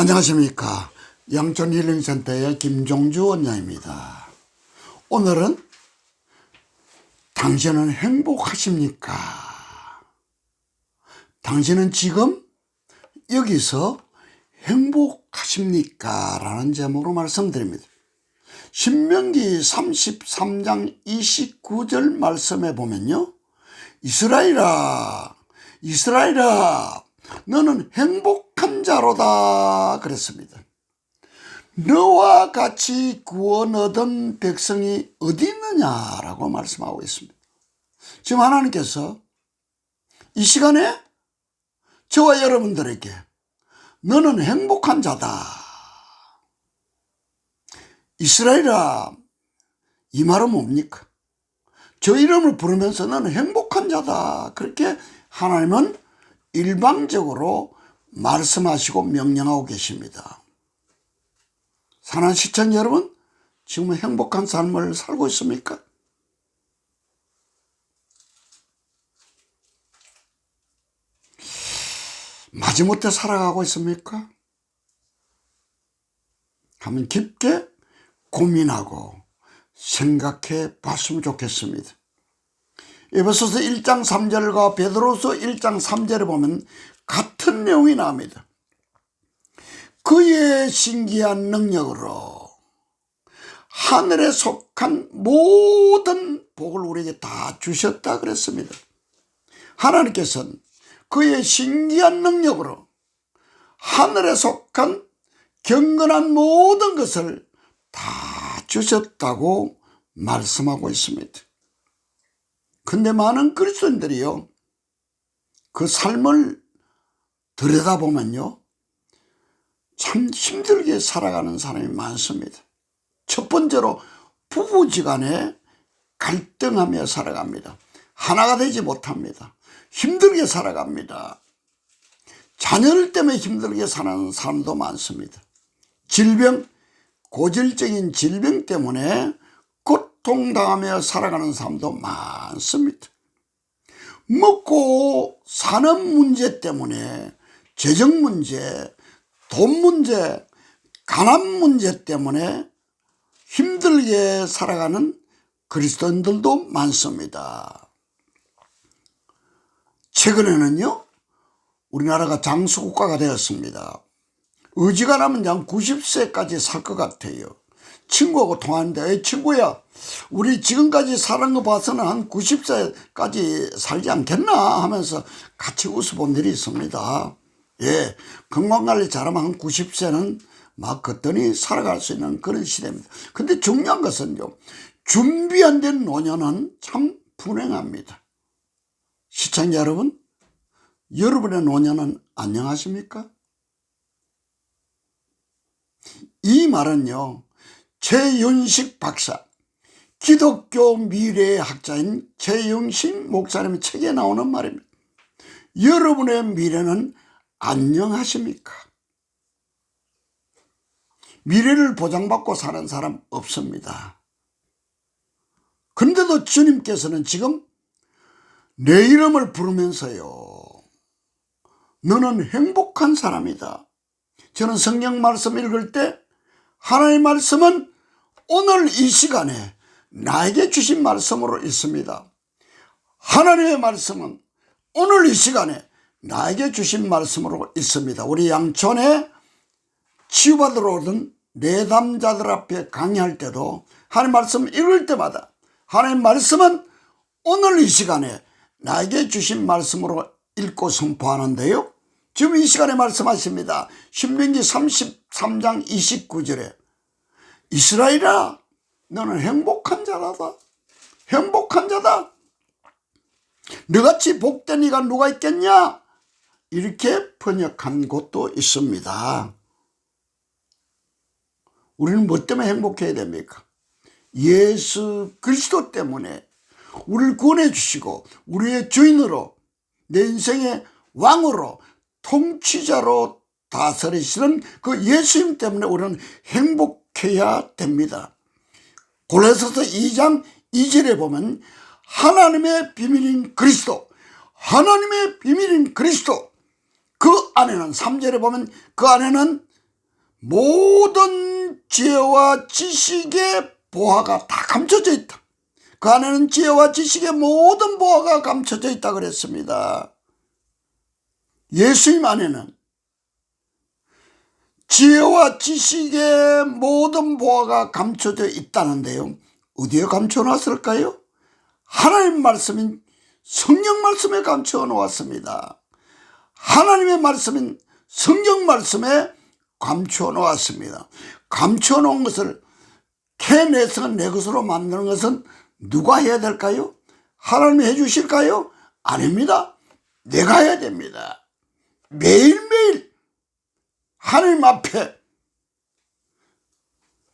안녕하십니까. 양천 힐링센터의 김종주 원장입니다. 오늘은 당신은 행복하십니까? 당신은 지금 여기서 행복하십니까? 라는 제목으로 말씀드립니다. 신명기 33장 29절 말씀에 보면요. 이스라엘아, 이스라엘아, 너는 행복한 자로다. 그랬습니다. 너와 같이 구원 얻은 백성이 어디 있느냐라고 말씀하고 있습니다. 지금 하나님께서 이 시간에 저와 여러분들에게 너는 행복한 자다. 이스라엘아, 이 말은 뭡니까? 저 이름을 부르면서 너는 행복한 자다. 그렇게 하나님은 일방적으로 말씀하시고 명령하고 계십니다. 사랑하는 시청자 여러분, 지금 행복한 삶을 살고 있습니까? 마지못해 살아가고 있습니까? 한번 깊게 고민하고 생각해 봤으면 좋겠습니다. 에베소서 1장 3절과 베드로서 1장 3절에 보면 같은 내용이 나옵니다. 그의 신기한 능력으로 하늘에 속한 모든 복을 우리에게 다 주셨다 그랬습니다. 하나님께서는 그의 신기한 능력으로 하늘에 속한 경건한 모든 것을 다 주셨다고 말씀하고 있습니다. 근데 많은 그리스도인들이요, 그 삶을 들여다보면요, 참 힘들게 살아가는 사람이 많습니다. 첫 번째로 부부지간에 갈등하며 살아갑니다. 하나가 되지 못합니다. 힘들게 살아갑니다. 자녀들 때문에 힘들게 사는 사람도 많습니다. 질병, 고질적인 질병 때문에 고통당하며 살아가는 사람도 많습니다. 먹고 사는 문제 때문에 재정 문제, 돈 문제, 가난 문제 때문에 힘들게 살아가는 그리스도인들도 많습니다. 최근에는요, 우리나라가 장수국가가 되었습니다. 의지가 나면 한 90세까지 살 것 같아요. 친구하고 통화하는데, 에 친구야, 우리 지금까지 살은 거 봐서는 한 90세까지 살지 않겠나 하면서 같이 웃어본 일이 있습니다. 예, 건강관리 잘하면 한 90세는 막 걷더니 살아갈 수 있는 그런 시대입니다. 근데 중요한 것은요, 준비 안 된 노년은 참 불행합니다. 시청자 여러분, 여러분의 노년은 안녕하십니까? 이 말은요, 최윤식 박사, 기독교 미래의 학자인 최윤식 목사님의 책에 나오는 말입니다. 여러분의 미래는 안녕하십니까? 미래를 보장받고 사는 사람 없습니다. 그런데도 주님께서는 지금 내 이름을 부르면서요. 너는 행복한 사람이다. 저는 성경 말씀 읽을 때 하나님의 말씀은 오늘 이 시간에 나에게 주신 말씀으로 있습니다. 하나님의 말씀은 오늘 이 시간에 나에게 주신 말씀으로 있습니다. 우리 양촌에 치유받으러 오던 내담자들 앞에 강의할 때도 하나님 말씀 읽을 때마다 하나님 말씀은 오늘 이 시간에 나에게 주신 말씀으로 읽고 선포하는데요. 지금 이 시간에 말씀하십니다. 신명기 33장 29절에 이스라엘아 너는 행복한 자라다. 행복한 자다. 너같이 복된 이가 누가 있겠냐? 이렇게 번역한 곳도 있습니다. 우리는 뭐 때문에 행복해야 됩니까? 예수 그리스도 때문에 우리를 구원해 주시고 우리의 주인으로 내 인생의 왕으로 통치자로 다스리시는 그 예수님 때문에 우리는 행복 해야 됩니다. 골로새서 2장 2절에 보면 하나님의 비밀인 그리스도 하나님의 비밀인 그리스도 그 안에는 3절에 보면 그 안에는 모든 지혜와 지식의 보화가 다 감춰져 있다. 그 안에는 지혜와 지식의 모든 보화가 감춰져 있다 그랬습니다. 예수님 안에는 지혜와 지식의 모든 보화가 감춰져 있다는데요. 어디에 감춰놨을까요? 하나님 말씀인 성경 말씀에 감춰 놓았습니다. 하나님의 말씀인 성경 말씀에 감춰 놓았습니다. 감춰 놓은 것을 캐내서 내 것으로 만드는 것은 누가 해야 될까요? 하나님이 해 주실까요? 아닙니다. 내가 해야 됩니다. 매일매일 하나님 앞에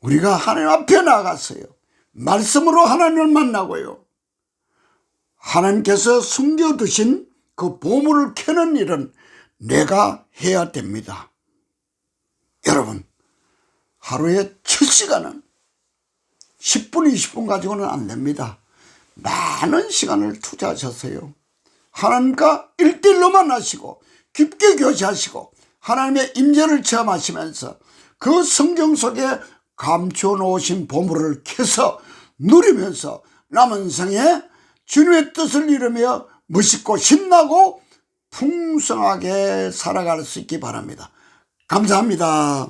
우리가 하나님 앞에 나갔어요. 말씀으로 하나님을 만나고요. 하나님께서 숨겨두신 그 보물을 캐는 일은 내가 해야 됩니다. 여러분, 하루에 7시간은 10분, 20분 가지고는 안 됩니다. 많은 시간을 투자하셨어요. 하나님과 일대일로 만나시고 깊게 교제하시고 하나님의 임재를 체험하시면서 그 성경 속에 감춰 놓으신 보물을 캐서 누리면서 남은 생에 주님의 뜻을 이루며 멋있고 신나고 풍성하게 살아갈 수 있기 바랍니다. 감사합니다.